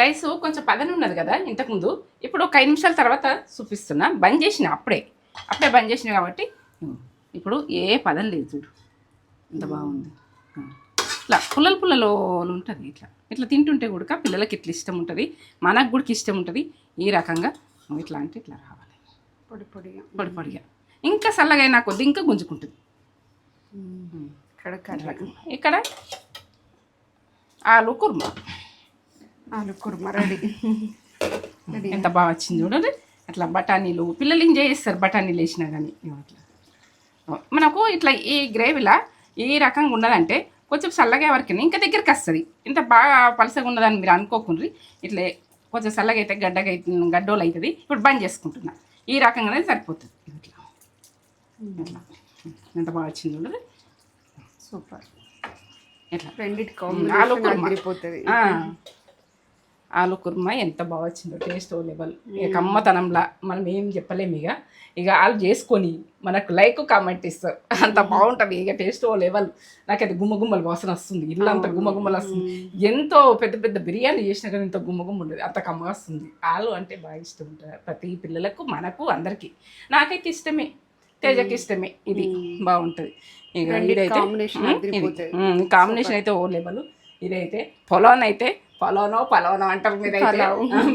Rice కొంచెం పదన ఉన్నది కదా ఇంతకుముందు. ఇప్పుడు ఒక ఐదు నిమిషాల తర్వాత చూపిస్తున్నా. బంద్ చేసిన అప్పుడే. అప్పుడే బంద్ చేసిన కాబట్టి ఇప్పుడు ఏ పదం లేదు చూడు. ఎంత బాగుంది. ఇట్లా పుల్లలు పుల్లలో ఉంటుంది ఇట్లా. ఇట్లా తింటుంటే కూడా పిల్లలకి ఇట్లా ఇష్టం ఉంటుంది. మనకు కూడా ఇష్టం ఉంటుంది. ఈ రకంగా ఇట్లా అంటే ఇట్లా రావాలి. పొడి పొడిగా. పొడి పొడిగా. ఇంకా చల్లగైనా కొద్ది ఇంకా గుంజుకుంటుంది. ఇక్కడ ఆలు కుర్మా. ఆలు కుర్మా రెడీ. రెడీ. ఎంత బాగా వచ్చింది చూడండి. అట్లా బఠానీలు పిల్లలు ఎంజాయ్ చేస్తారు బఠానీలు వేసినా కానీ. ఇట్లా మనకు ఇట్లా ఈ గ్రేవీలా ఈ రకంగా ఉన్నదంటే కొంచెం చల్లగా వరకు ఇంకా దగ్గరికి వస్తుంది. ఇంత బాగా పలసగా ఉన్నదని మీరు అనుకోకుండ్రి ఇట్లా కొంచెం చల్లగా అయితే గడ్డగా అయితే గడ్డోలు అవుతుంది ఇప్పుడు బంద్ చేసుకుంటున్నా. ఈ రకంగానే సరిపోతుంది. ఇట్లా ఇట్లా ఎంత బాగా వచ్చింది చూడండి. సూపర్. ఇట్లా రెండిటి కాంబినేషన్. ఆలు కుర్మా ఎంత బాగా వచ్చిందో టేస్ట్ ఓ లెవెల్. ఇక కమ్మతనంలా మనం ఏం చెప్పలేము ఇక. ఇక వాళ్ళు చేసుకొని మనకు లైక్ కామెంట్ ఇస్తారు. అంత బాగుంటుంది ఇక టేస్ట్ ఓ లెవెల్. నాకు అది గుమ్మగుమ్మల వాసన వస్తుంది. ఇల్లు అంత గుమ్మగుమ్మలు వస్తుంది. ఎంతో పెద్ద పెద్ద బిర్యానీ చేసినా కానీ ఇంత గుమ్మగుమ్మ ఉండదు. అంత కమ్మగా వస్తుంది. ఆలు అంటే బాగా ఇష్టం ఉంటుంది ప్రతి పిల్లలకు మనకు అందరికీ. నాకైతే ఇష్టమే. తేజకి ఇష్టమే ఇది. బాగుంటుంది. ఇక ఇదైతే కాంబినేషన్ అయితే ఓ లెవెల్. ఇదైతే పొలోన్ అయితే పొలోనో పలోనో అంటారు మీరైతే.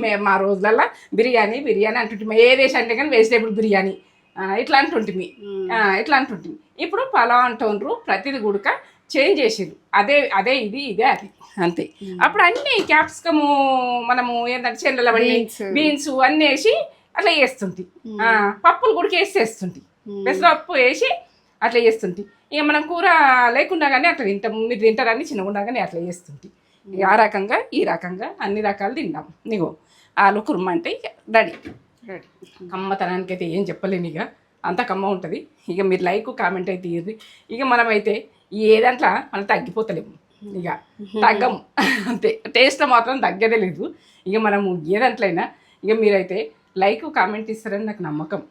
మేము మా రోజులల్లో బిర్యానీ బిర్యానీ అంటుంటిమి. ఏ దేశం అంటే కానీ వెజిటేబుల్ బిర్యానీ. ఇట్లా అంటుంటిమి. ఇట్లా అంటుంటిమి. ఇప్పుడు పలావ్ అంటుండ్రు ప్రతిది గుడక చేంజ్ చేసిర్రు అదే అదే ఇది ఇదే అది. అంతే. అప్పుడు అన్ని క్యాప్సికము మనము ఏంటంటే Beans. బీన్స్. అన్నీ వేసి అట్లా వేస్తుంటి ఆ, పప్పులు కూడా వేసి వేస్తుంటి పెసరపప్పు వేసి అట్లా చేస్తుంటి. ఇక మనం కూర లేకుండా కానీ అట్లా తింటాం మీరు తింటారని చిన్నగా కానీ అట్లా చేస్తుంటి. ఇక ఆ రకంగా ఈ రకంగా అన్ని రకాలు తిందాం నీగో ఆలు కుర్మ అంటే ఇక రెడీ. రెడీ. కమ్మతనానికి అయితే ఏం చెప్పలేను ఇక. అంత కమ్మ ఉంటుంది. ఇక మీరు లైక్ కామెంట్ అయితే ఇయ్యండి. ఇక మనమైతే ఏ దాంట్లో మనం తగ్గిపోతలేము ఇక తగ్గము అంతే. టేస్ట్ మాత్రం తగ్గదే లేదు. ఇక మనము ఏ దాంట్లో అయినా ఇక మీరైతే లైక్ కామెంట్ ఇస్తారని నాకు నమ్మకం.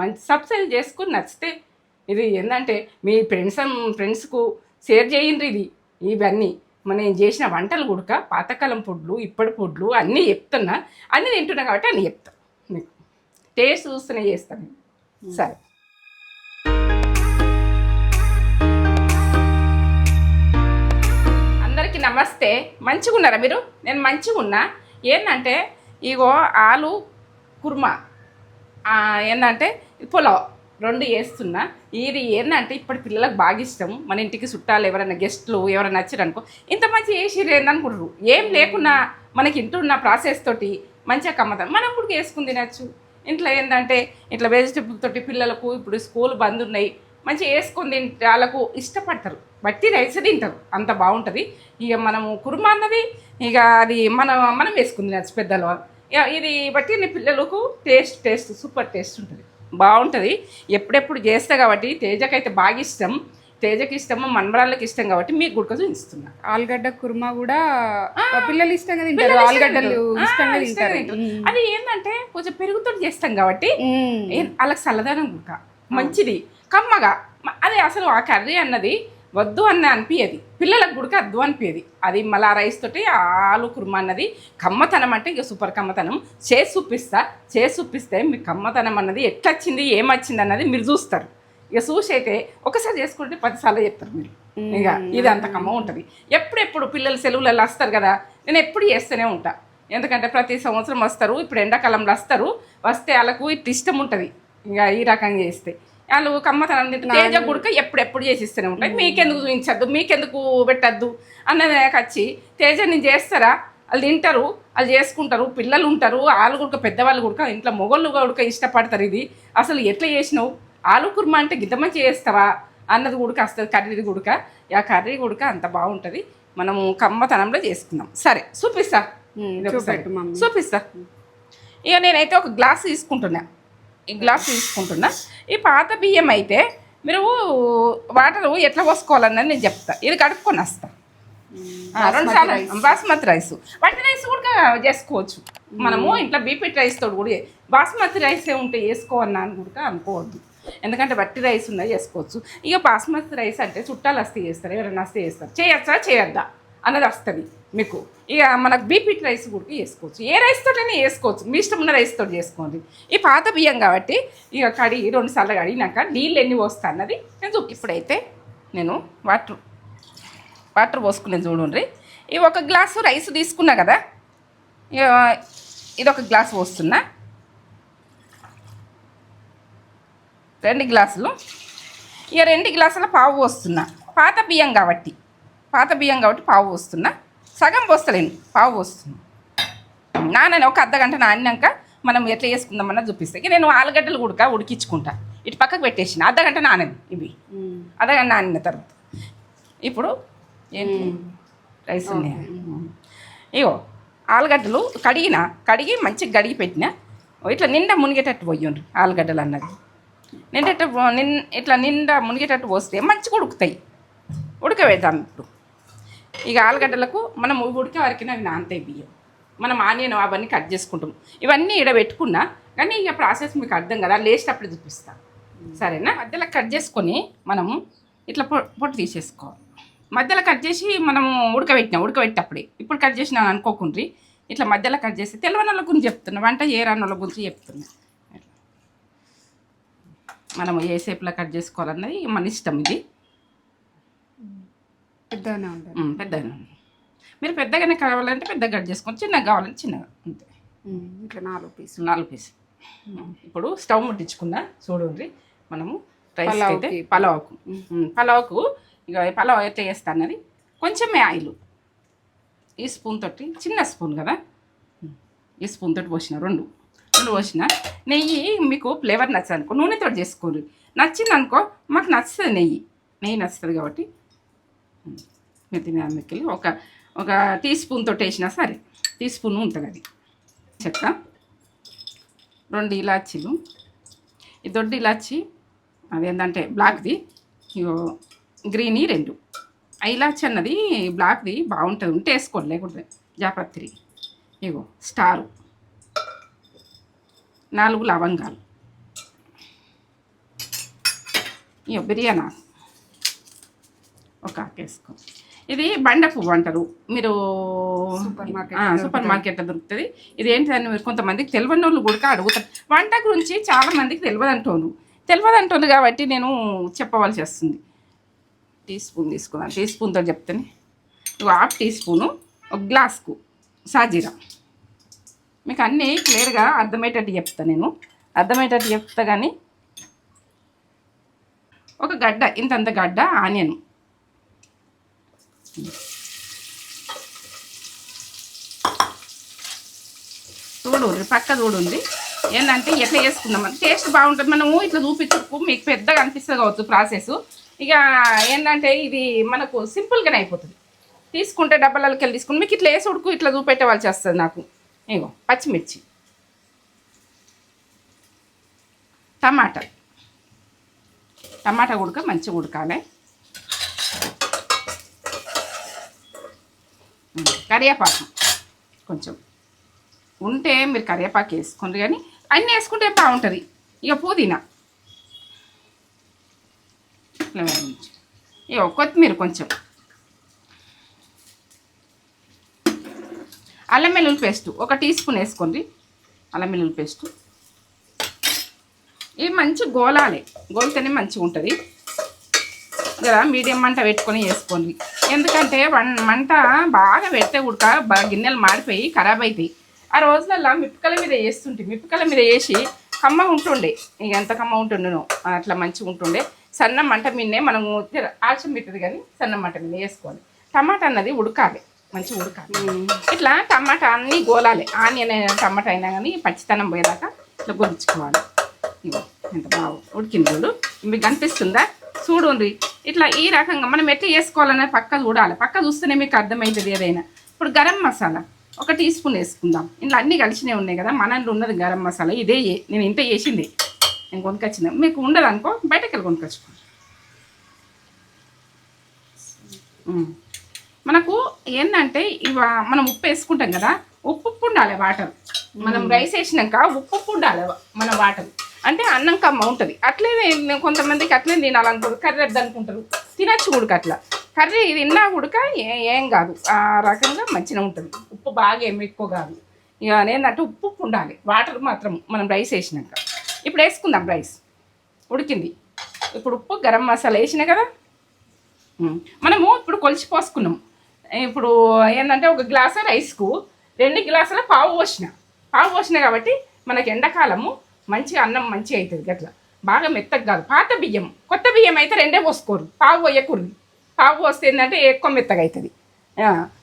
మంచి సబ్స్క్రైబ్ చేసుకుని నచ్చితే ఇది ఏంటంటే మీ ఫ్రెండ్స్ ఫ్రెండ్స్కు షేర్ చేయండి ఇది. ఇవన్నీ. నేను చేసిన వంటలు కూడా పాతకాలం ఫుడ్లు ఇప్పటి ఫుడ్లు అన్నీ చెప్తున్నా. అన్నీ తింటున్నా కాబట్టి అన్నీ చెప్తా. మీకు టేస్ట్ చూస్తూనే చేస్తాను సరే. అందరికీ నమస్తే. మంచిగా ఉన్నారా మీరు? నేను మంచిగా ఉన్నా. ఏంటంటే ఇగో ఆలు కుర్మా ఏంటంటే పులావ్. రెండు వేస్తున్నా. ఇది ఏంటంటే ఇప్పటి పిల్లలకు బాగా ఇష్టం. మన ఇంటికి చుట్టాలు ఎవరైనా గెస్ట్లు ఎవరైనా వచ్చారనుకో ఇంత మంచి వేసిర్రు ఏందనుకుంటారు ఏం లేకున్నా మనకి ఇంట్లో ఉన్న ప్రాసెస్ తోటి మంచిగా కమ్మతాం మనం కూడా వేసుకుని తినచ్చు. ఇంట్లో ఏంటంటే ఇట్లా వెజిటబుల్ తోటి పిల్లలకు ఇప్పుడు స్కూల్ బంద్ ఉన్నాయి. మంచిగా వేసుకొని తింటే వాళ్ళకు ఇష్టపడతారు. బట్టి రైస్ తింటారు. అంత బాగుంటుంది. ఇక మనము కుర్మా అన్నది ఇక అది మనం మనం వేసుకుంది తినచ్చు పెద్దలు. ఇక ఇది బట్టి పిల్లలకు టేస్ట్ టేస్ట్ సూపర్ టేస్ట్ ఉంటుంది. బాగుంటుంది. ఎప్పుడెప్పుడు చేస్తా కాబట్టి తేజకైతే బాగా ఇష్టం. తేజకి ఇష్టము మనమరాళ్ళకి ఇష్టం కాబట్టి మీకు గుడిక చూపిస్తున్నా ఆలుగడ్డ కుర్మా కూడా పిల్లలు ఇష్టంగా తింటారు. ఆలుగడ్డలు ఇష్టంగా తింటారు. అది ఏంటంటే కొంచెం పెరుగుతో చేస్తాం కాబట్టి వాళ్ళకి చల్లదనం గుడక మంచిది. కమ్మగా. అది అసలు ఆ కర్రీ అన్నది వద్దు అన్న అనిపించేది పిల్లలకు గుడక వద్దు అనిపించేది అది మళ్ళీ ఆ రైస్ తోటి ఆలు కుర్మా అన్నది కమ్మతనం అంటే ఇక సూపర్ కమ్మతనం. చేసి చూపిస్తా చేసి చూపిస్తే మీ కమ్మతనం అన్నది ఎట్లా వచ్చింది ఏమొచ్చింది అన్నది మీరు చూస్తారు. ఇక చూసి అయితే ఒకసారి చేసుకుంటే పదిసార్లు చెప్తారు మీరు. ఇక ఇది అంత కమ్మ ఉంటుంది. ఎప్పుడెప్పుడు పిల్లలు సెలవులలో వస్తారు కదా నేను ఎప్పుడు చేస్తూనే ఉంటా. ఎందుకంటే ప్రతి సంవత్సరం వస్తారు ఇప్పుడు ఎండాకాలంలో వస్తారు. వస్తే వాళ్ళకు ఇట్లా ఇష్టం ఉంటుంది. ఇక ఈ రకంగా చేస్తే. వాళ్ళు కమ్మతనం తింటే తేజ గుడక ఎప్పుడెప్పుడు చేసి ఇస్తూనే ఉంటాయి మీకెందుకు చూపించద్దు? మీకెందుకు పెట్టద్దు? అన్నది వచ్చి తేజ నేను చేస్తారా? వాళ్ళు తింటారు వాళ్ళు చేసుకుంటారు పిల్లలు ఉంటారు వాళ్ళు కూడా పెద్దవాళ్ళు కూడా ఇంట్లో మొగళ్ళు కూడా ఇష్టపడతారు ఇది. అసలు ఎట్లా చేసినావు? ఆలు కుర్మా అంటే గిద్ద మంచి చేస్తావా అన్నది గుడక వస్తుంది కర్రీ గుడక. ఆ కర్రీ గుడక అంత బాగుంటుంది. మనము కమ్మతనంలో చేసుకుందాం. సరే చూపిస్తా. చూపిస్తా. ఇక నేనైతే ఒక గ్లాస్ తీసుకుంటున్నా. ఈ గ్లాస్ తీసుకుంటున్నా. ఈ పాత బియ్యం అయితే మీరు వాటర్ ఎట్లా పోసుకోవాలన్నది నేను చెప్తా. ఇది కడుక్కొని వస్తా. రెండు సార్లు బాస్మతి రైస్. వట్టి రైస్ కూడా చేసుకోవచ్చు. మనము ఇంట్లో బీపీ రైస్ తోటి కూడా బాస్మతి రైస్ ఏ ఉంటే వేసుకోవన్నా అని కూడా అనుకోవద్దు. ఎందుకంటే వట్టి రైస్ ఉన్నా చేసుకోవచ్చు. ఇక బాస్మతి రైస్ అంటే చుట్టాలు వస్తే చేస్తారు ఎవరైనా వస్తే చేస్తారు. చేయొచ్చా? చేయొద్దా? అన్నది వస్తుంది మీకు. ఇక మనకు బీపీటీ రైస్ కూడా చేసుకోవచ్చు ఏ రైస్ తోటైనా వేసుకోవచ్చు. మీ ఇష్టం ఉన్న రైస్ తోటి చేసుకోండి. ఈ పాత బియ్యం కాబట్టి ఇక కడిగి రెండు సార్లు కడిగినాక నీళ్ళు ఎన్ని పోస్తా అన్నది నేను చూపి ఇప్పుడైతే నేను వాటర్ వాటర్ పోసుకునే చూడండి. ఈ ఒక గ్లాసు రైస్ తీసుకున్నా కదా ఇక ఇది ఒక గ్లాస్ పోస్తున్నా. రెండు గ్లాసులు. ఇక రెండు గ్లాసుల పావు పోస్తున్నా. పాత బియ్యం కాబట్టి పాత బియ్యం కాబట్టి పావు పోస్తున్నా. సగం పోస్తలేను పావు పోస్తున్నా. నానని ఒక అర్ధ గంట నానినాక మనం ఎట్లా చేసుకుందామన్నా చూపిస్తే. ఇక నేను ఆలుగడ్డలు ఉడక ఉడికించుకుంటా. ఇటు పక్కకు పెట్టేసిన అర్ధ గంట నానది ఇవి. అర్ధగంట నానిన తర్వాత. ఇప్పుడు ఏంటి? రైస్ ఉన్నాయి? ఇగో ఆలుగడ్డలు కడిగిన కడిగి మంచిగా కడిగి పెట్టిన ఇట్లా నిండా మునిగేటట్టు పోయండి ఆలుగడ్డలు అన్నది. నిండేట నిన్ ఇట్లా నిండా మునిగేటట్టు పోస్తే మంచిగా ఉడుకుతాయి. ఉడకబెడతాం ఇప్పుడు. ఇక ఆలుగడ్డలకు మనం ఉడికే వరకు అవి నానతాయి బియ్యం. మనం ఆనియన్ అవన్నీ కట్ చేసుకుంటాం. ఇవన్నీ ఇక్కడ పెట్టుకున్నా కానీ ఇక ప్రాసెస్ మీకు అర్థం కదా లేచేటప్పుడు చూపిస్తా. సరేనా? మధ్యలో కట్ చేసుకొని మనము ఇట్లా పొట్టు తీసేసుకోవాలి. మధ్యలో కట్ చేసి మనం ఉడకబెట్టినాం ఉడకబెట్టేటప్పుడే. ఇప్పుడు కట్ చేసినా అనుకోకుండ్రి ఇట్లా మధ్యలో కట్ చేసి తెలవనోళ్ళ గురించి చెప్తున్నా వంట ఏ రాని గురించి చెప్తున్నా. మనం మనము ఏ షేప్లో కట్ చేసుకోవాలన్నది మన ఇష్టం ఇది. పెద్దగానే ఉంటుంది ఉమ్, పెద్దగా మీరు పెద్దగానే కావాలంటే పెద్దగా కట్ చేసుకోండి చిన్నగా కావాలంటే చిన్నగా అంతే. ఇట్లా నాలుగు పీసులు నాలుగు పీసులు ఇప్పుడు స్టవ్ ముట్టించుకున్నా చూడండి. మనము రైస్ అయితే పలావ్కి. పలావ్కు. ఇక పలావ్ ఎట్లా చేస్తా అన్నది? కొంచెమే ఆయిల్. ఈ స్పూన్ తోటి చిన్న స్పూన్ కదా? ఈ స్పూన్ తోటి పోసిన రెండు. రెండు పోసిన. నెయ్యి మీకు ఫ్లేవర్ నచ్చదు అనుకో నూనెతో చేసుకోండి. నచ్చింది అనుకో మాకు నచ్చుతుంది నెయ్యి. నెయ్యి నచ్చుతుంది కాబట్టి ఉమ్, మిక్కిలి ఒక ఒక టీ స్పూన్ తోటి వేసినా సరే టీ స్పూన్ ఉంటుంది అది. చెక్క రెండు ఇలాచీలు. ఈ దొడ్డు ఇలాచి అదేంటంటే బ్లాక్ది ఇగో రెండు. ఆ ఇలాచి అన్నది బ్లాక్ది బాగుంటుంది ఉంటే వేసుకోండి లేకుంటే జాపత్రి. ఇగో స్టారు. నాలుగు లవంగాలు. ఇగో బిర్యానీ. ఒక ఆకు వేసుకో ఇది బండ పువ్వు అంటారు. మీరు సూపర్ మార్కెట్ ఆ, సూపర్ మార్కెట్లో దొరుకుతుంది. ఇది ఏంటని మీరు కొంతమందికి తెలియని వాళ్ళు కూడా అడుగుతారు. వంట గురించి చాలా మందికి తెలియదు అంటోను తెలియదు అంటోను కాబట్టి నేను చెప్పవలసి వస్తుంది. టీ స్పూన్ తీసుకున్నాను టీ స్పూన్తో చెప్తాను. ఒక హాఫ్ టీ స్పూను ఒక గ్లాస్కు సాజీరా. మీకు అన్నీ క్లియర్గా అర్థమయ్యేటట్టు చెప్తా నేను. అర్థమయ్యేటట్టు చెప్తా కానీ ఒక గడ్డ ఇంతంత గడ్డ ఆనియన్. చూడు పక్క చూడుంది. ఏంటంటే ఎట్లా చేసుకుందాం టేస్ట్ బాగుంటుంది. మనము ఇట్లా చూపించకు మీకు పెద్దగా అనిపిస్తుంది కావచ్చు ప్రాసెస్ ఇక ఏంటంటే ఇది మనకు సింపుల్గానే అయిపోతుంది. తీసుకుంటే డబ్బాలకి వెళ్ళి తీసుకుని మీకు ఇట్లా వేసి ఉడుకు ఇట్లా చూపెట్టవలసి వస్తుంది నాకు. ఇగో పచ్చిమిర్చి. టమాటా. టమాటా ఉడక మంచిగా ఉడకాలి. కరివేపాకు. కొంచెం ఉంటే మీరు కరివేపాకు వేసుకోండి కానీ అన్నీ వేసుకుంటే బాగుంటుంది. ఇక పుదీనా. ఇక కొత్తిమీర కొంచెం. అల్లం వెల్లుల్లి పేస్ట్ ఒక టీ స్పూన్ వేసుకోండి. అల్లం వెల్లుల్లి పేస్ట్. ఇది మంచి గోలాలే. గోలితేనే మంచిగా ఉంటుంది కదా మీడియం మంట పెట్టుకొని వేసుకోండి ఎందుకంటే మంట బాగా పెడితే ఉడక బాగా గిన్నెలు మాడిపోయి ఖరాబ్ అవుతాయి ఆ రోజులలో మిప్పకల మీద వేస్తుంటే మిప్పకల మీద వేసి కమ్మ ఉంటుండే. ఇక ఎంత కమ్మ ఉంటుండేనో అట్లా మంచిగా ఉంటుండే. సన్న మంట మీదనే మనము ఆల్చం పెడుతుంది కానీ సన్న మంట మీద వేసుకోవాలి. టమాటా అన్నది ఉడకాలి మంచిగా ఉడకాలి. ఇట్లా టమాటా అన్నీ గోలాలి. ఆనియన్ అయినా టమాటా అయినా కానీ పచ్చితనం పోయేదాకా ఇట్లా గొలుచుకోవాలి. ఇగో ఎంత బాగా ఉడికింది చూడు. మీకు కనిపిస్తుందా? చూడండి. ఇట్లా ఈ రకంగా మనం ఎట్లా చేసుకోవాలనే పక్క చూడాలి. పక్క చూస్తేనే మీకు అర్థమవుతుంది ఏదైనా. ఇప్పుడు గరం మసాలా ఒక టీ స్పూన్ వేసుకుందాం. ఇంట్లో అన్నీ కలిసినే ఉన్నాయి కదా మన ఇంట్లో ఉన్నది గరం మసాలా. ఇదే నేను ఇంత చేసింది. నేను కొనుకొచ్చిన మీకు ఉండదు అనుకో బయటకు వెళ్ళి కొనుకొచ్చుకోండి ఉమ్. మనకు ఏంటంటే ఇవ మనం ఉప్పు వేసుకుంటాం కదా ఉప్పు ఉండాలి వాటర్. మనం రైస్ వేసినాక ఉప్పు ఉండాలి మన వాటర్. అంటే అన్నం కమ్మ ఉంటుంది. అట్లే నేను కొంతమందికి అట్లే తినాలనుకుంటారు. కర్రెద్దు అనుకుంటారు. తినచ్చు కూడా అట్లా. కర్రీ తిన్నా ఉడక ఏ- ఏం కాదు. ఆ రకంగా మంచిగా ఉంటుంది. ఉప్పు బాగా ఏమి ఎక్కువ కాదు. ఇక నేనంటే ఉప్పు ఉండాలి. వాటర్ మాత్రం మనం రైస్ వేసినాక. ఇప్పుడు వేసుకుందాం రైస్. ఉడికింది. ఇప్పుడు ఉప్పు గరం మసాలా వేసినా కదా? మనము ఇప్పుడు కొలిచి పోసుకున్నాం. ఇప్పుడు ఏంటంటే ఒక గ్లాసు రైస్కు రెండు గ్లాసుల పావు పోసిన. పావు పోసిన కాబట్టి మనకి ఎండాకాలము మంచిగా అన్నం మంచిగా అవుతుంది గట్లా. బాగా మెత్తగా కాదు. పాత బియ్యం కొత్త బియ్యం అయితే రెండే పోసుకోరు. పావు పోయకూడదు. పావు పోస్తే ఏంటంటే ఎక్కువ మెత్తగా అవుతుంది.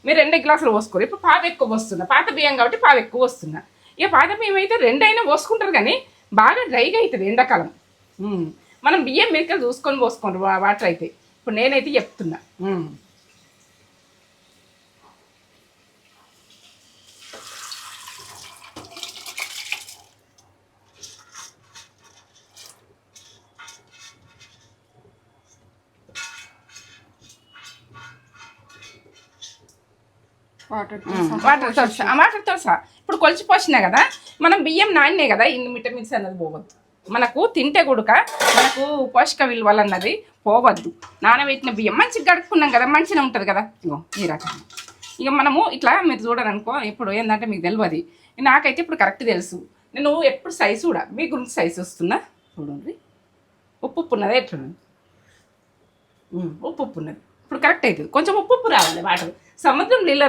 మీరు రెండే గ్లాసులు పోసుకోరు. ఇప్పుడు పావు ఎక్కువ పోస్తున్నా. పాత బియ్యం కాబట్టి పావు ఎక్కువ వస్తున్నా ఇక పాత బియ్యం అయితే రెండైనా పోసుకుంటారు కానీ బాగా డ్రైగా అవుతుంది ఎండాకాలం. మనం బియ్యం మెరికలు చూసుకొని పోసుకోండి వాటర్ అయితే. ఇప్పుడు నేనైతే చెప్తున్నా. వాటర్ వాటర్ తోసా. వాటర్ తోసా. ఇప్పుడు కొలిచి పోసినా కదా మనం బియ్యం నాన్నే కదా ఇన్ని విటమిన్స్ అన్నది పోవద్దు. మనకు తింటే కూడక మనకు పోషక విలువలు అన్నది పోవద్దు. నానబెట్టిన బియ్యం. మంచిగా గడుపుకున్నాం కదా మంచిగా ఉంటుంది కదా. ఇగో ఈ రకంగా ఇక మనము ఇట్లా మీరు చూడరనుకో ఇప్పుడు ఏంటంటే మీకు తెలియదు నాకైతే ఇప్పుడు కరెక్ట్ తెలుసు. నేను ఎప్పుడు సైజు కూడా మీ గురించి సైజు వస్తున్నా? చూడండి. ఉప్పు ఉప్పు ఉన్నది ఎట్లున్నది ఉమ్, ఉప్పు ఉప్పు ఉన్నది ఇప్పుడు కరెక్ట్ అవుతుంది కొంచెం ఉప్పు ఉప్పు రావాలి వాటర్. సముద్రం నీళ్ళు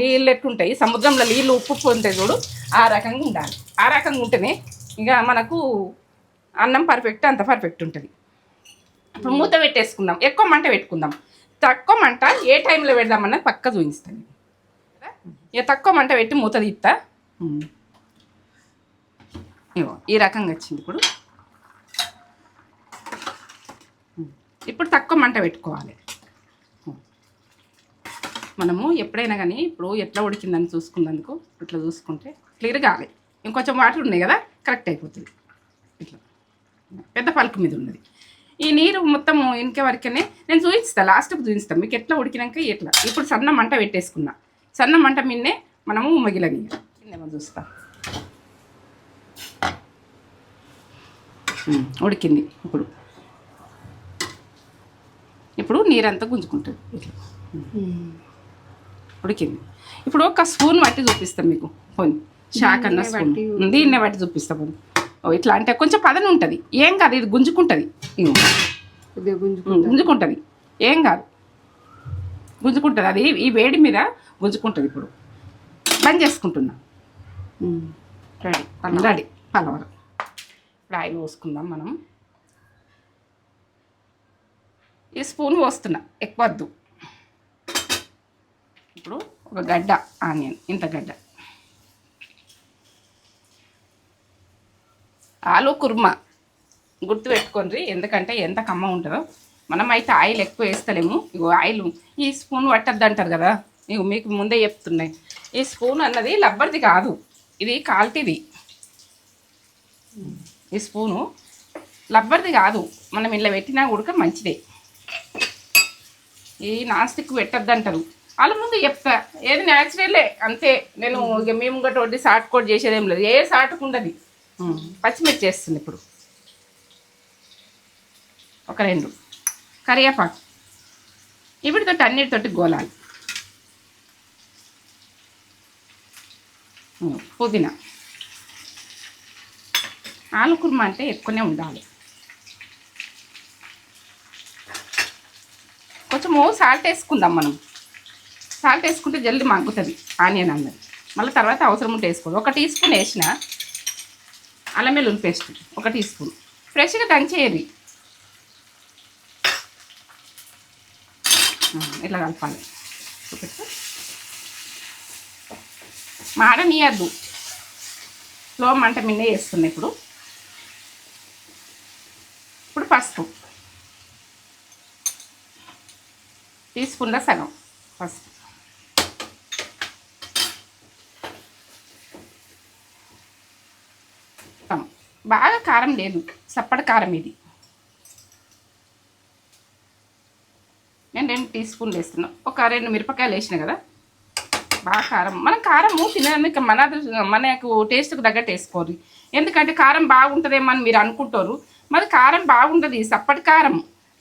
నీళ్ళు ఎట్లుంటాయి సముద్రంలో నీళ్ళు ఉప్పు పొందే చూడు ఆ రకంగా ఉండాలి. ఆ రకంగా ఉంటేనే ఇక మనకు అన్నం పర్ఫెక్ట్ అంత పర్ఫెక్ట్ ఉంటుంది. ఇప్పుడు మూత పెట్టేసుకుందాం. ఎక్కువ మంట పెట్టుకుందాం. తక్కువ మంట ఏ టైంలో పెడదామన్నది పక్క చూపిస్తాను. ఇక తక్కువ మంట పెట్టి మూత తీస్తా ఇగో ఈ రకంగా వచ్చింది ఇప్పుడు. ఇప్పుడు తక్కువ మంట పెట్టుకోవాలి. మనము ఎప్పుడైనా కానీ ఇప్పుడు ఎట్లా ఉడికిందని చూసుకున్నందుకు ఇట్లా చూసుకుంటే క్లియర్ కాలేదు ఇంకొంచెం వాటర్ ఉన్నాయి కదా కరెక్ట్ అయిపోతుంది. ఇట్లా. పెద్ద పలుకు మీద ఉన్నది. ఈ నీరు మొత్తం ఇంకే వరకనే నేను చూపిస్తాను లాస్ట్కి చూపిస్తాను మీకు ఎట్లా ఉడికినాక ఎట్లా. ఇప్పుడు సన్న మంట పెట్టేసుకున్నా. సన్న మంట మిన్నే మనము మగిలని కిందేమో చూస్తా. ఉడికింది ఇప్పుడు. ఇప్పుడు నీరంతా గుంజుకుంటుంది. ఇట్లా. ఉడికింది. ఇప్పుడు ఒక స్పూన్ పట్టి చూపిస్తాం మీకు. పోనీ షాక్ అన్న స్పూన్. బట్టి దీన్నే బట్టి చూపిస్తాం పోనీ. ఓ ఇట్లా అంటే కొంచెం పదన ఉంటుంది. ఏం కాదు ఇది గుంజుకుంటుంది. గుంజుకుంటుంది. ఏం కాదు. గుంజుకుంటుంది. అది ఈ వేడి మీద గుంజుకుంటుంది ఇప్పుడు. బంద్ చేసుకుంటున్నా. రెడీ. రెడీ. పలవరం ఇప్పుడు ఆయిల్ పోసుకుందాం మనం. ఈ స్పూన్ పోస్తున్నా. ఎక్కువ వద్దు. ఇప్పుడు ఒక గడ్డ ఆనియన్ ఇంత గడ్డ. ఆలు కుర్మా. గుర్తు పెట్టుకోండి ఎందుకంటే ఎంత కమ్మ ఉంటుందో. మనం అయితే ఆయిల్ ఎక్కువ వేస్తలేము. ఇగో ఆయిల్ ఈ స్పూన్ పట్టద్దు అంటారు కదా. ఇగో మీకు ముందే చెప్తున్నాయి ఈ స్పూన్ అన్నది లబ్బర్ది కాదు. ఇది కాల్తీది. ఈ స్పూను లబ్బర్ది కాదు. మనం ఇలా పెట్టినా ఉడక మంచిదే. ఈ నాన్ స్టిక్ పెట్టద్దు అంటారు వాళ్ళ ముందు చెప్తా ఏది న్యాచురలే అంతే. నేను ఇక మేము గట్ట వడ్డీ సాట్ కోట్ చేసేదేం లేదు. ఏ సాటుకు ఉండదు పచ్చిమిర్చి వేస్తుంది ఇప్పుడు. ఒక రెండు. కరివేపాకు. ఇవిటితోటి అన్నిటితోటి గోలాలి. పుదీనా. ఆలు కుర్మా అంటే ఎక్కువనే ఉండాలి. కొంచెము సాల్ట్ వేసుకుందాం మనం. సాల్ట్ వేసుకుంటే జల్దీ మగ్గుతుంది ఆనియన్ అన్నది. మళ్ళీ తర్వాత అవసరం ఉంటే వేసుకోవాలి. ఒక టీ స్పూన్ వేసిన అల్లం వెల్లుల్లి పేస్ట్ ఒక టీ స్పూన్. ఫ్రెష్గా దంచేయండి ఇట్లా కలపాలి. మాడనీయద్దు. స్లో మంట మిన్నే వేస్తున్నా ఇప్పుడు. ఇప్పుడు పసుపు. టీ సగం పసుపు కారం. బాగా కారం లేదు. సప్పటి కారం ఇది. నేను రెండు టీ స్పూన్లు వేస్తున్నా. ఒక రెండు మిరపకాయలు వేసిన కదా? బాగా కారం. మనం కారము తినడానికి మన మనకు టేస్ట్కి తగ్గట్టు వేసుకోరు ఎందుకంటే కారం బాగుంటుందేమో అని మీరు అనుకుంటారు. మరి కారం బాగుంటుంది సప్పటి కారం.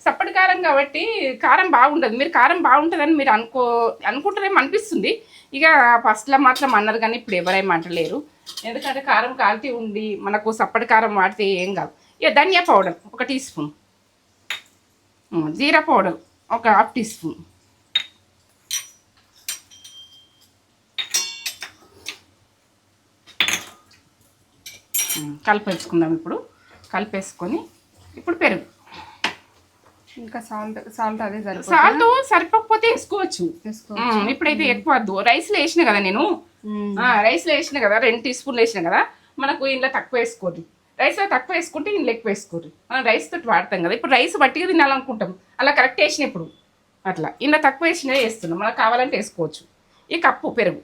చప్పటి కారం కాబట్టి కారం బాగుండదు. మీరు కారం బాగుంటుందని మీరు అనుకో అనుకుంటారేమో అనిపిస్తుంది. ఇక ఫస్ట్లో మాత్రం అన్నారు కానీ ఇప్పుడు ఎవరేం అంటలేరు ఎందుకంటే కారం క్వాలిటీ ఉండి మనకు చప్పటి కారం వాడితే ఏం కాదు. ఇక ధనియా పౌడర్ ఒక టీ స్పూన్. జీరా పౌడర్ ఒక హాఫ్ టీ స్పూన్. కలిపేసుకుందాం ఇప్పుడు. కలిపేసుకొని ఇప్పుడు పెరుగు. ఇంకా సాల్ట్ సాల్ట్ అదే సాల్ట్ సరిపోకపోతే వేసుకోవచ్చు. ఇప్పుడైతే ఎక్కువ వద్దు రైస్లో వేసిన కదా నేను? రైస్లో వేసిన కదా రెండు టీ స్పూన్లు వేసిన కదా మనకు ఇంట్లో తక్కువ వేసుకోరు రైస్లో తక్కువ వేసుకుంటే ఇంట్లో ఎక్కువ వేసుకోరు మనం రైస్ తోటి వాడతాం కదా ఇప్పుడు రైస్ బట్టిగా తినాలనుకుంటాం. అలా కరెక్ట్ వేసిన ఇప్పుడు. అట్లా. ఇంట్లో తక్కువ వేసినవి వేస్తున్నాం. మనకు కావాలంటే వేసుకోవచ్చు. ఈ కప్పు పెరుగు.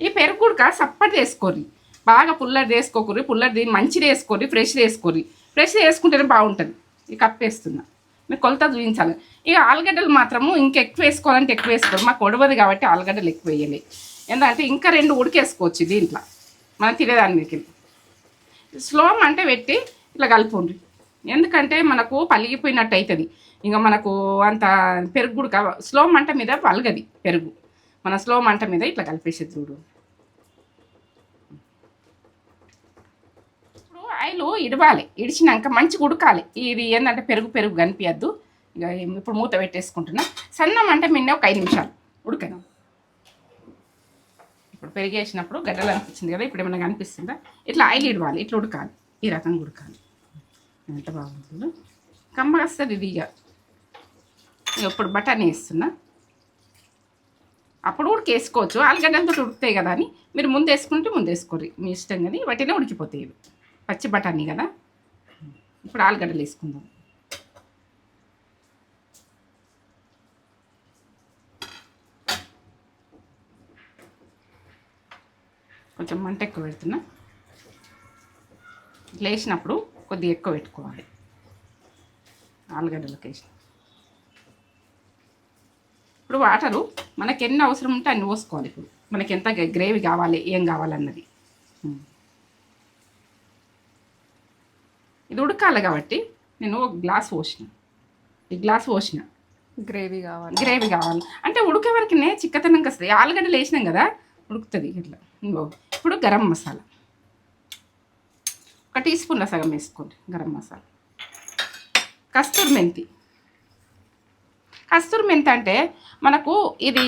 ఈ పెరుగు కూడా సప్పటి వేసుకోరి బాగా పుల్లది వేసుకోకూరి పుల్లది మంచిది వేసుకోరి ఫ్రెష్ వేసుకోరి ఫ్రెష్ వేసుకుంటేనే బాగుంటుంది. ఈ కప్పు వేస్తున్నా. మీరు కొలత చూపించాలి. ఇక ఆలుగడ్డలు మాత్రము ఇంకా ఎక్కువ వేసుకోవాలంటే ఎక్కువ వేసుకోవాలి. మాకు ఒడవదు కాబట్టి ఆలుగడ్డలు ఎక్కువ వేయాలి. ఎందుకంటే ఇంకా రెండు ఉడికేసుకోవచ్చు దీంట్లో. మనం తినేదానికి స్లో అంటే పెట్టి ఇట్లా కలుపుండ్రి ఎందుకంటే మనకు పలిగిపోయినట్టు అవుతుంది ఇంకా మనకు అంత పెరుగు కూడా స్లో మంట మీద పలగది పెరుగు. మన స్లో మంట మీద ఇట్లా కలిపేసేది చూడు. కాయలు ఇడవాలి. ఇడిచినాక మంచిగా ఉడకాలి. ఇది ఏంటంటే పెరుగు పెరుగు కనిపించద్దు ఇక ఇప్పుడు మూత పెట్టేసుకుంటున్నా. సన్నం అంటే మిన్నే ఒక ఐదు నిమిషాలు ఉడకను ఇప్పుడు పెరిగేసినప్పుడు గడ్డలు అనిపించింది కదా ఇప్పుడు ఏమైనా కనిపిస్తుందా? ఇట్లా ఆయిల్ ఇడవాలి. ఇట్లా ఉడకాలి. ఈ రకంగా ఉడకాలి. ఎంత బాగుంటుందో కమ్మగా వస్తుంది ఇది ఇక ఇక ఇప్పుడు బఠానీ వేస్తున్నా. అప్పుడు ఉడికేసుకోవచ్చు. ఆలుగడ్డలతో ఉడుకుతాయి కదా అని. మీరు ముందు వేసుకుంటే ముందు వేసుకోరు మీ ఇష్టం కానీ వాటినే ఉడికిపోతాయి ఇవి. పచ్చి బఠానీ కదా? ఇప్పుడు ఆలుగడ్డలు వేసుకుందాం. కొంచెం మంట ఎక్కువ పెడుతున్నా. లేచినప్పుడు కొద్దిగా ఎక్కువ పెట్టుకోవాలి. ఆలుగడ్డలకు వేసి ఇప్పుడు వాటరు మనకి ఎన్ని అవసరం ఉంటే అన్ని పోసుకోవాలి ఇప్పుడు. మనకి ఎంత గ్రేవీ కావాలి ఏం కావాలన్నది. ఇది ఉడకాలి కాబట్టి నేను ఒక గ్లాస్ పోసిన. ఈ గ్లాస్ పోసిన. గ్రేవీ కావాలి. గ్రేవీ కావాలి. అంటే ఉడికే వరకునే చిక్కతనంగా వస్తుంది ఆలుగడ్డలు వేసినాం కదా ఉడుకుతుంది ఇట్లా. ఇంకో ఇప్పుడు గరం మసాలా. ఒక టీ స్పూన్ల సగం వేసుకోండి గరం మసాలా. కస్తూరి మెంతి. కస్తూరి మెంతి అంటే మనకు ఇది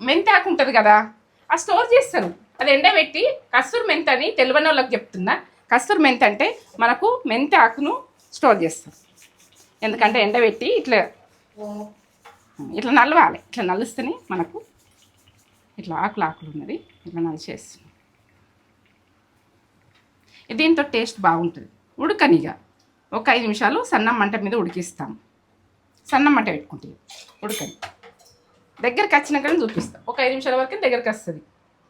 మెంతి ఆకు ఉంటుంది కదా ఆ స్టోర్ చేస్తారు. అది ఎండబెట్టి కస్తూరి మెంతి అని తెలియని వాళ్ళకి చెప్తున్నా. కస్తూరి మెంతి అంటే మనకు మెంతి ఆకును స్టోర్ చేస్తాం. ఎందుకంటే ఎండబెట్టి ఇట్లా ఇట్లా నలవాలి. ఇట్లా నలుస్తేనే మనకు ఇట్లా ఆకులు ఆకులు ఉన్నది. ఇట్లా నలిచేస్తుంది. దీంతో టేస్ట్ బాగుంటుంది. ఉడకనిగా ఒక ఐదు నిమిషాలు సన్న మంట మీద ఉడికిస్తాం. సన్న మంట పెట్టుకుంటే ఉడకని. దగ్గరికి వచ్చినాక చూపిస్తాం. ఒక ఐదు నిమిషాల వరకు దగ్గరికి వస్తుంది.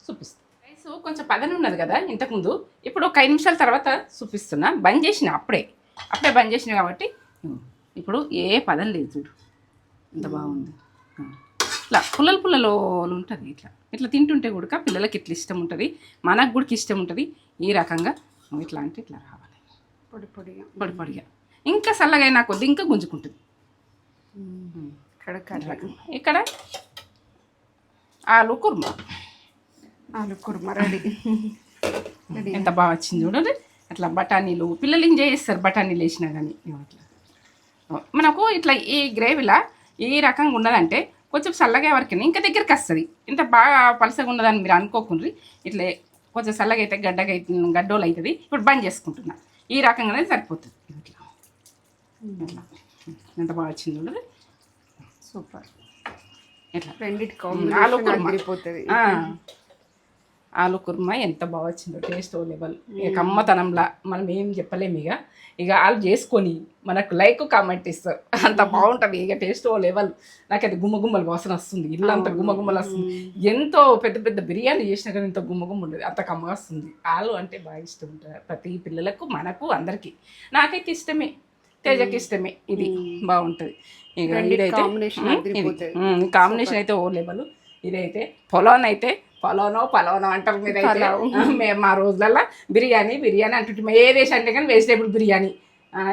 చూపిస్తాం. రైస్ కొంచెం పదని ఉన్నది కదా ఇంతకుముందు. ఇప్పుడు ఒక ఐదు నిమిషాల తర్వాత చూపిస్తున్నా. బంద్ చేసిన అప్పుడే. అప్పుడే బంద్ చేసిన కాబట్టి ఇప్పుడు ఏ పదం లేదు చూడు. ఎంత బాగుంది. ఇట్లా పుల్లలు పుల్లలో ఉంటుంది ఇట్లా. ఇట్లా తింటుంటే కూడా పిల్లలకి ఇట్లా ఇష్టం ఉంటుంది. మనకు కూడా ఇష్టం ఉంటుంది. ఈ రకంగా ఇట్లా అంటే ఇట్లా రావాలి. పొడి పొడిగా. పొడి పొడిగా. ఇంకా చల్లగా అయినా కొద్ది ఇంకా గుంజుకుంటుంది. ఇక్కడ ఆలు కుర్మా. ఆలు కుర్మా రెడీ. ఎంత బాగా వచ్చింది చూడండి. అట్లా బఠానీలు పిల్లలు ఎంజాయ్ చేస్తారు బఠానీలు వేసినా కానీ. అట్లా. మనకు ఇట్లా ఈ గ్రేవీలా ఈ రకంగా ఉన్నదంటే కొంచెం చల్లగా వరకు ఇంకా దగ్గరికి వస్తుంది. ఇంత బాగా పలసగా ఉన్నదని మీరు అనుకోకుండ్రి ఇట్లా కొంచెం చల్లగా అయితే గడ్డగా అయితే గడ్డోలు అవుతుంది ఇప్పుడు బంద్ చేసుకుంటున్నా. ఈ రకంగానే సరిపోతుంది. ఇట్లా ఇట్లా ఎంత బాగా వచ్చింది చూడండి. సూపర్. ఇట్లా రెండిటి ఆలు కాంబినేషన్ కుర్మా. అదిరిపోతుంది ఆ. ఆలు కుర్మా ఎంత బాగా వచ్చిందో టేస్ట్ ఓ లెవెల్ ఇక కమ్మతనంలా మనం ఏం చెప్పలేము ఇక. ఇక వాళ్ళు చేసుకొని మనకు లైక్ కామెంట్ ఇస్తారు అంత బాగుంటుంది. ఇక టేస్ట్ ఓ లెవెల్ నాకు అది గుమ్మ గుమ్మల వాసన వస్తుంది. ఇల్లు అంత గుమ్మ గుమ్మలు వస్తుంది. ఎంతో పెద్ద పెద్ద బిర్యానీ చేసినా కానీ ఇంత గుమ్మ గుమ్మ ఉండదు. అంత కమ్మ వస్తుంది. ఆలు అంటే బాగా ఇష్టం ఉంటుంది. ప్రతి పిల్లలకు మనకు అందరికీ. నాకైతే ఇష్టమే. తేజకి ఇష్టమే. ఇది బాగుంటుంది. ఇక ఇదైతే కాంబినేషన్ అయితే ఓ లెవెల్ ఇదైతే పొలోన్ అయితే పొలోనో పలోనో అంటారు మీద అయితే పలావ్. మేము మా రోజులల్లో బిర్యానీ బిర్యానీ అంటుంటే ఏ దేశం అంటే కానీ వెజిటేబుల్ బిర్యానీ.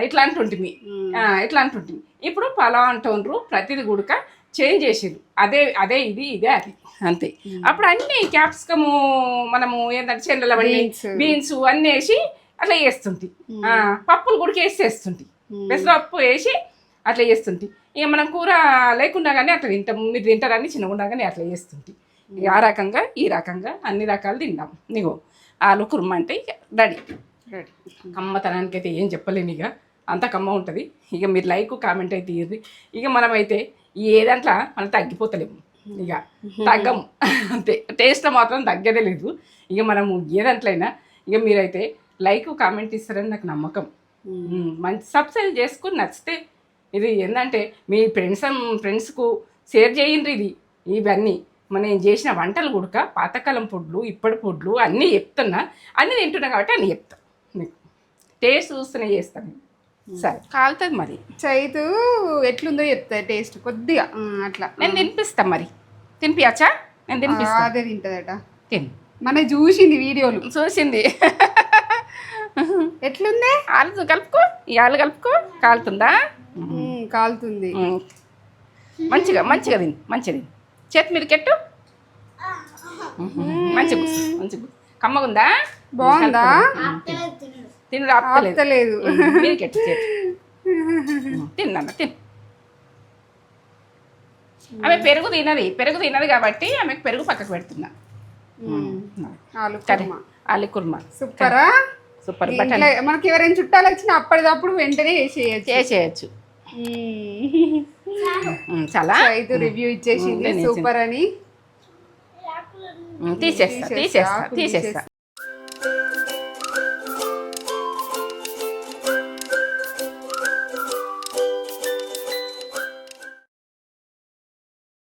ఇట్లా అంటుంటిమి. ఆ, ఇట్లా అంటుంటిమి. ఇప్పుడు పలా అంటుండ్రు ప్రతిది గుడక చేంజ్ చేసిర్రు అదే అదే ఇది ఇదే అది. అంతే. అప్పుడు అన్ని క్యాప్సికము మనము ఏంటంటే Beans. బీన్స్. అన్నీ వేసి అట్లా వేస్తుంటి ఆ, పప్పులు కూడా వేసేస్తుంటి. పెసరపప్పు వేసి అట్లా చేస్తుంటి. ఇక మనం కూర లేకుండా కానీ అట్లా తింటాం మీరు తింటారని చిన్నగా కానీ అట్లా చేస్తుంటి. ఇక ఆ రకంగా ఈ రకంగా అన్ని రకాలు తింటాం నీగో ఆలు కుర్మ అంటే ఇక రెడీ. రెడీ. కమ్మతనానికి అయితే ఏం చెప్పలేను ఇక అంత కమ్మ ఉంటుంది. ఇక మీరు లైక్ కామెంట్ అయితే ఇయ్యండి. ఇక మనమైతే ఏ దాంట్లో మనం తగ్గిపోతలేము. ఇక తగ్గము అంతే టేస్ట్ మాత్రం తగ్గదే లేదు. ఇక మనము ఏ దాంట్లైనా ఇక మీరైతే లైక్ కామెంట్ ఇస్తారని నాకు నమ్మకం. మంచి సబ్స్క్రైబ్ చేసుకుని నచ్చితే ఇది ఏంటంటే మీ ఫ్రెండ్స్ ఫ్రెండ్స్కు షేర్ చేయండి ఇది. ఇవన్నీ. మనం నేను చేసిన వంటలు కూడక పాతకాలం ఫుడ్లు ఇప్పటి ఫుడ్లు అన్నీ చెప్తున్నా. అన్నీ తింటున్నా కాబట్టి అన్నీ చెప్తా. మీకు టేస్ట్ చూస్తూనే చేస్తాను సరే. కాలుతుంది మరి. చైతు ఎట్లుందో చెప్తా టేస్ట్ కొద్దిగా. అట్లా. నేను తినిపిస్తా మరి. తినిపించా నేను తినిపిస్తా. అదే తింటదట. తిను. మన చూసింది వీడియోలు. చూసింది. ఎట్లుంది? ఆలు కలుపుకో ఈ ఆలు కలుపుకో కాలుతుందా? కాలుతుంది. మంచిగా మంచిగా తిని మంచిగా తిని. చేతి మీద కెట్టు? మంచిగా కూర్చో. కమ్మగుందా? బాగుందా? తిని ఆపుతలేదు. మీరు కెట్టు చేతి. తిన్నా తిన్. ఆమె పెరుగు తినది పెరుగు తినది కాబట్టి ఆమెకు పెరుగు పక్కకు పెడుతున్నా. ఆలు కుర్మా. సూపరా? సూపర్ మనకి ఎవరైనా చుట్టాలు వచ్చినా అప్పటిదప్పుడు వెంటనే చేసేయచ్చు. ఉమ్, చాలా. చైతు రివ్యూ ఇచ్చేసింది. సూపర్ అని. తీసేస్తా తీసేస్తా, తీసేస్తా.